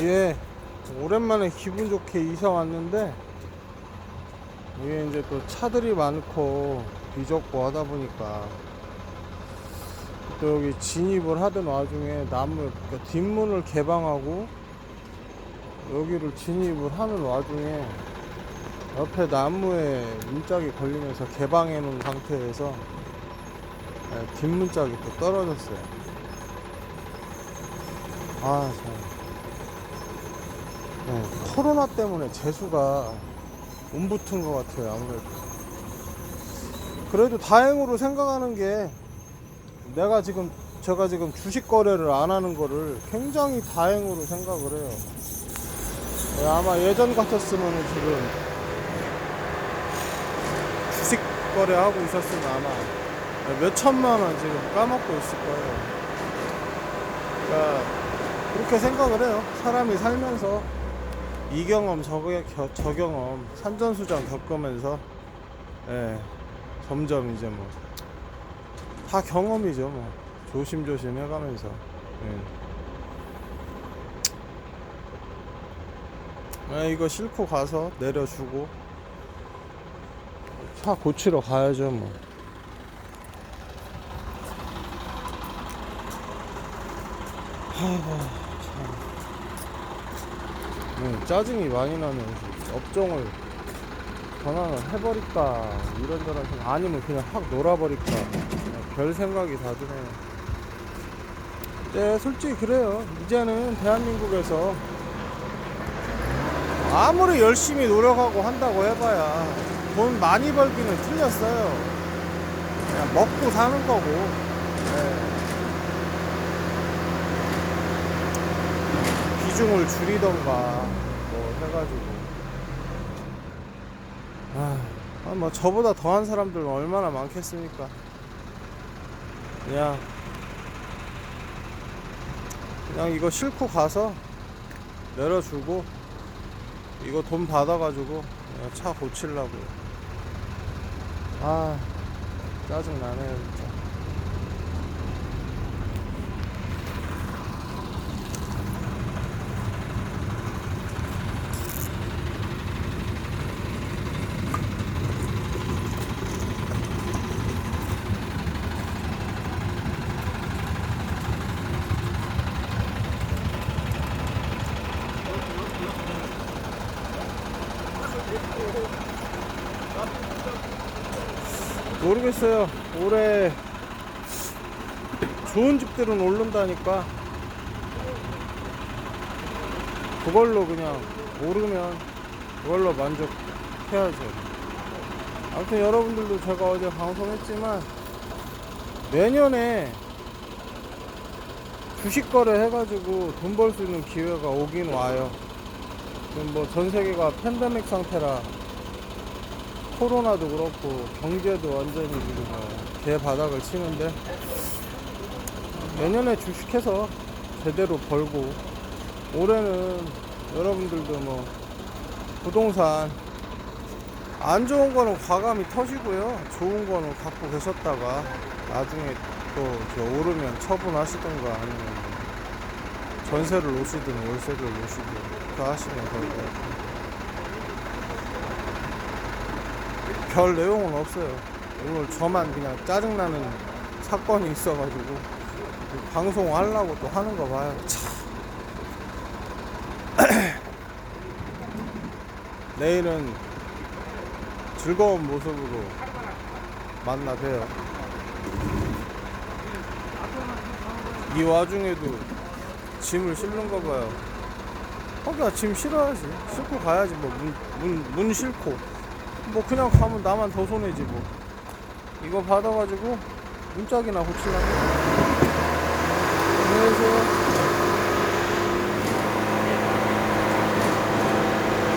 예, 오랜만에 기분 좋게 이사 왔는데 이게 이제 또 차들이 많고 비좁고 하다 보니까 또 여기 진입을 하던 와중에 나무 그러니까 뒷문을 개방하고 여기를 진입을 하는 와중에 옆에 나무에 문짝이 걸리면서 개방해 놓은 상태에서 예, 뒷문짝이 또 떨어졌어요. 아, 참. 네, 코로나 때문에 재수가 움붙은 것 같아요, 아무래도. 그래도 다행으로 생각하는 게 내가 지금, 제가 지금 주식 거래를 안 하는 거를 굉장히 다행으로 생각을 해요. 네, 아마 예전 같았으면 지금 주식 거래하고 있었으면 아마 몇 천만 원 지금 까먹고 있을 거예요. 그러니까 그렇게 생각을 해요. 사람이 살면서 이 경험 저, 겨- 저 경험 산전수전 겪으면서 예, 점점 이제 뭐 다 경험이죠 뭐. 조심조심 해가면서 예. 예, 이거 싣고 가서 내려주고 차 고치러 가야죠 뭐. 아이고 참 네, 짜증이 많이 나는 업종을 전환을 해버릴까 이런저런 생각 아니면 그냥 확 놀아버릴까 별 생각이 다 드네요 네 솔직히 그래요. 이제는 대한민국에서 아무리 열심히 노력하고 한다고 해봐야 돈 많이 벌기는 틀렸어요. 그냥 먹고 사는 거고. 네. 비중을 줄이던가 뭐 해가지고. 아, 아, 뭐 저보다 더한 사람들은 얼마나 많겠습니까? 그냥 그냥 이거 싣고 가서 내려주고 이거 돈 받아가지고 차 고치려고요. 아 짜증 나네요 진짜 모르겠어요. 올해 좋은 집들은 오른다니까 그걸로 그냥 오르면 그걸로 만족해야죠. 아무튼 여러분들도 제가 어제 방송했지만 내년에 주식 거래 해가지고 돈 벌 수 있는 기회가 오긴 와요. 지금 뭐 전 세계가 팬데믹 상태라 코로나도 그렇고 경제도 완전히 지금 뭐 개바닥을 치는데 내년에 주식해서 제대로 벌고 올해는 여러분들도 뭐 부동산 안 좋은 거는 과감히 터시고요. 좋은 거는 갖고 계셨다가 나중에 또 오르면 처분하시던가 아니면 뭐 전세를 놓으시든 월세를 놓으시든 그렇게 하시면 될 것 같아요 별 내용은 없어요. 오늘 저만 그냥 짜증나는 사건이 있어가지고 방송 하려고 또 하는 거 봐요. 참. 내일은 즐거운 모습으로 만나 봬요. 이 와중에도 짐을 실는 거 봐요. 거기가 짐 실어야지. 싣고 가야지. 뭐, 문, 문, 문 싣고. 뭐 그냥 가면 나만 더 손해지 뭐. 이거 받아가지고 문짝이나 안녕히 계세요